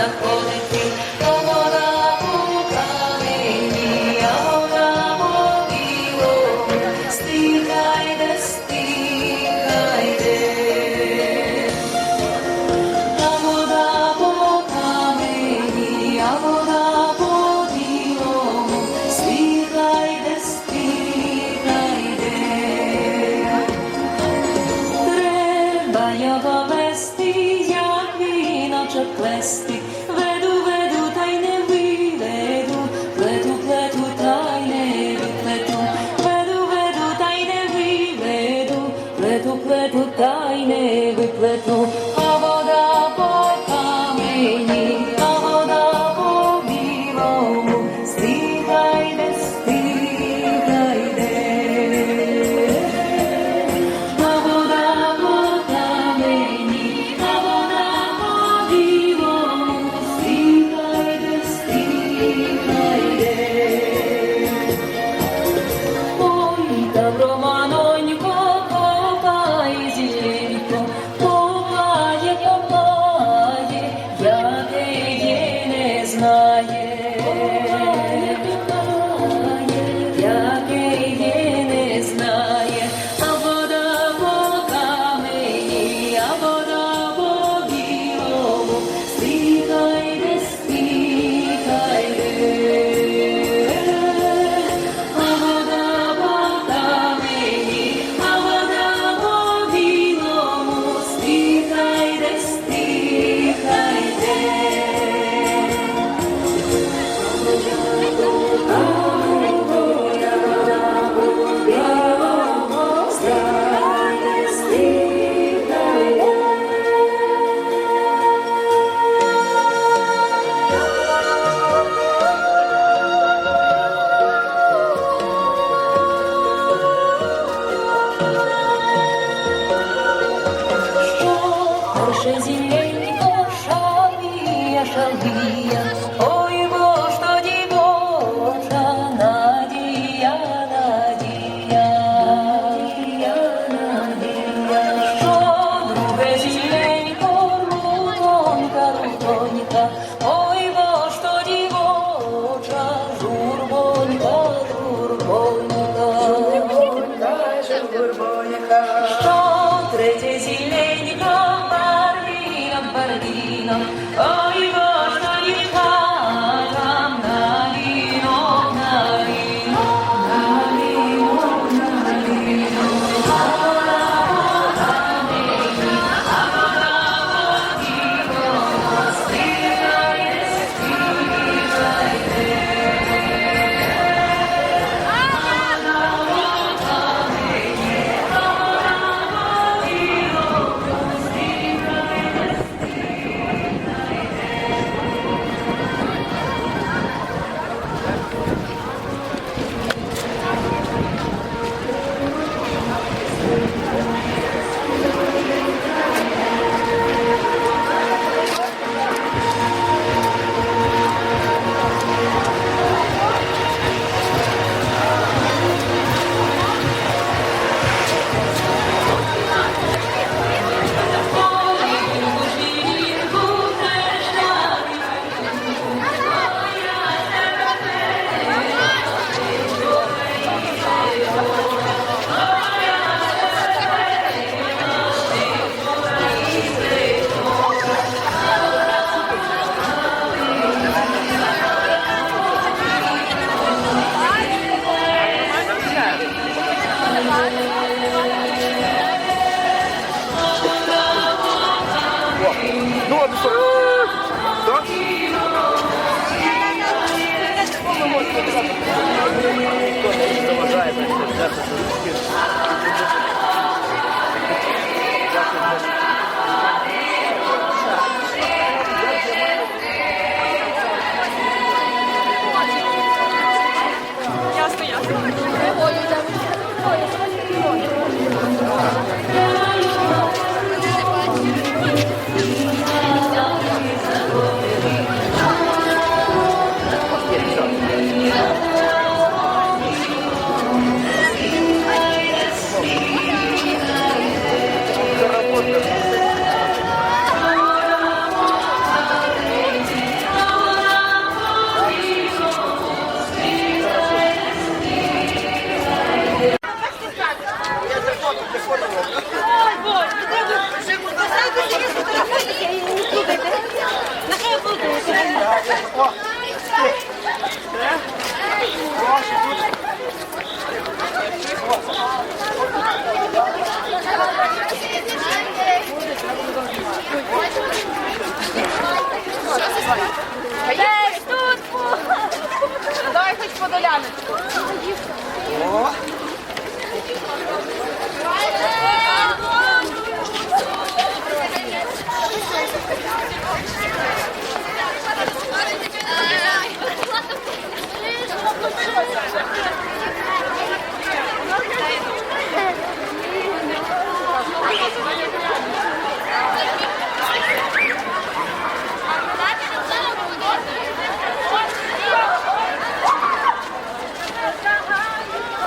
заходить. oh. Yeah. pocieszał bija, oj boż to dziewocza, nadzieja, nadzieja, nadzieja, nadzieja. Що друге зіленько, рутонька, рутонька, ой бож то дівоча, журбонька, журбонька, журбонька. Що третє зіленько, Oh! Ну, а что? що? Так? Хто не заважає, значить, це foto, que foto.